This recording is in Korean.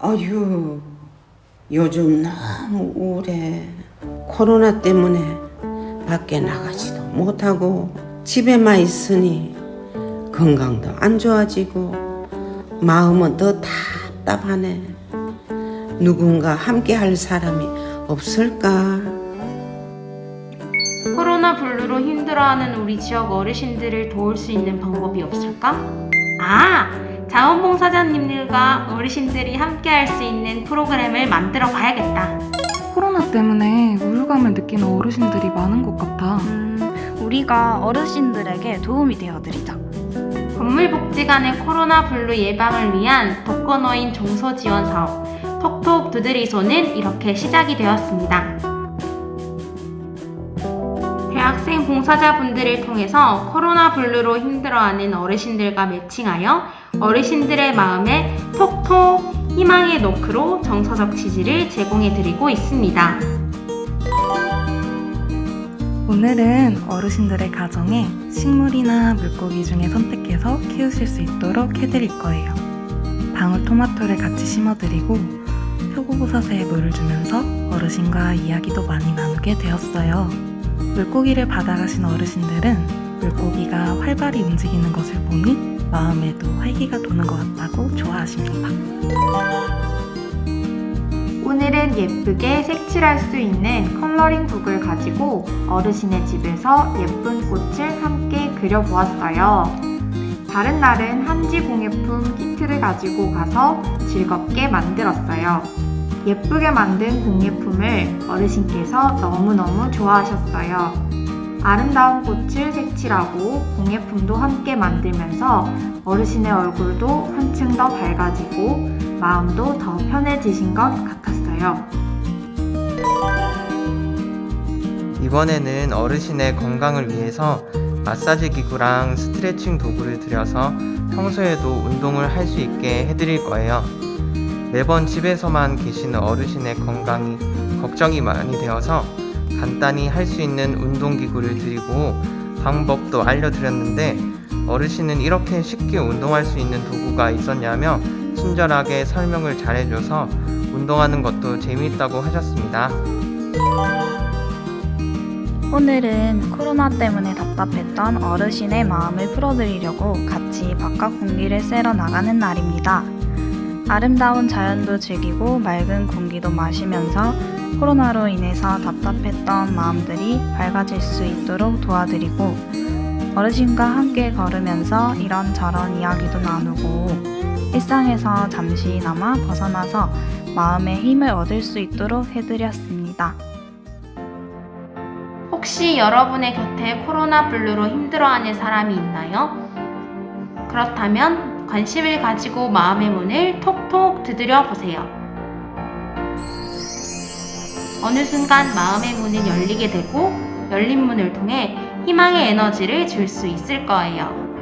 아유, 요즘 너무 우울해. 코로나 때문에 밖에 나가지도 못하고 집에만 있으니 건강도 안 좋아지고 마음은 더 답답하네. 누군가 함께 할 사람이 없을까? 코로나 블루로 힘들어하는 우리 지역 어르신들을 도울 수 있는 방법이 없을까? 아! 자원봉사자님들과 어르신들이 함께 할 수 있는 프로그램을 만들어 봐야겠다. 코로나 때문에 우울감을 느끼는 어르신들이 많은 것 같아. 음, 우리가 어르신들에게 도움이 되어드리자. 건물복지관의 코로나 블루 예방을 위한 독거노인 종소 지원 사업 톡톡 두드리소는 이렇게 시작이 되었습니다. 대학생 봉사자분들을 통해서 코로나 블루로 힘들어하는 어르신들과 매칭하여 어르신들의 마음에 톡톡 희망의 노크로 정서적 지지를 제공해 드리고 있습니다. 오늘은 어르신들의 가정에 식물이나 물고기 중에 선택해서 키우실 수 있도록 해드릴 거예요. 방울토마토를 같이 심어드리고 표고버섯에 물을 주면서 어르신과 이야기도 많이 나누게 되었어요. 물고기를 받아가신 어르신들은 물고기가 활발히 움직이는 것을 보니 마음에도 활기가 도는 것 같다고 좋아하십니다. 오늘은 예쁘게 색칠할 수 있는 컬러링 북을 가지고 어르신의 집에서 예쁜 꽃을 함께 그려보았어요. 다른 날은 한지 공예품 키트를 가지고 가서 즐겁게 만들었어요. 예쁘게 만든 공예품을 어르신께서 너무너무 좋아하셨어요. 아름다운 꽃을 색칠하고 공예품도 함께 만들면서 어르신의 얼굴도 한층 더 밝아지고 마음도 더 편해지신 것 같았어요. 이번에는 어르신의 건강을 위해서 마사지 기구랑 스트레칭 도구를 들여서 평소에도 운동을 할 수 있게 해드릴 거예요. 매번 집에서만 계시는 어르신의 건강이 걱정이 많이 되어서 간단히 할 수 있는 운동기구를 드리고 방법도 알려드렸는데 어르신은 이렇게 쉽게 운동할 수 있는 도구가 있었냐며 친절하게 설명을 잘해줘서 운동하는 것도 재미있다고 하셨습니다. 오늘은 코로나 때문에 답답했던 어르신의 마음을 풀어드리려고 같이 바깥 공기를 쐬러 나가는 날입니다. 아름다운 자연도 즐기고 맑은 공기도 마시면서 코로나로 인해서 답답했던 마음들이 밝아질 수 있도록 도와드리고 어르신과 함께 걸으면서 이런저런 이야기도 나누고 일상에서 잠시나마 벗어나서 마음의 힘을 얻을 수 있도록 해드렸습니다. 혹시 여러분의 곁에 코로나 블루로 힘들어하는 사람이 있나요? 그렇다면 관심을 가지고 마음의 문을 톡톡 두드려 보세요. 어느 순간 마음의 문은 열리게 되고 열린 문을 통해 희망의 에너지를 줄 수 있을 거예요.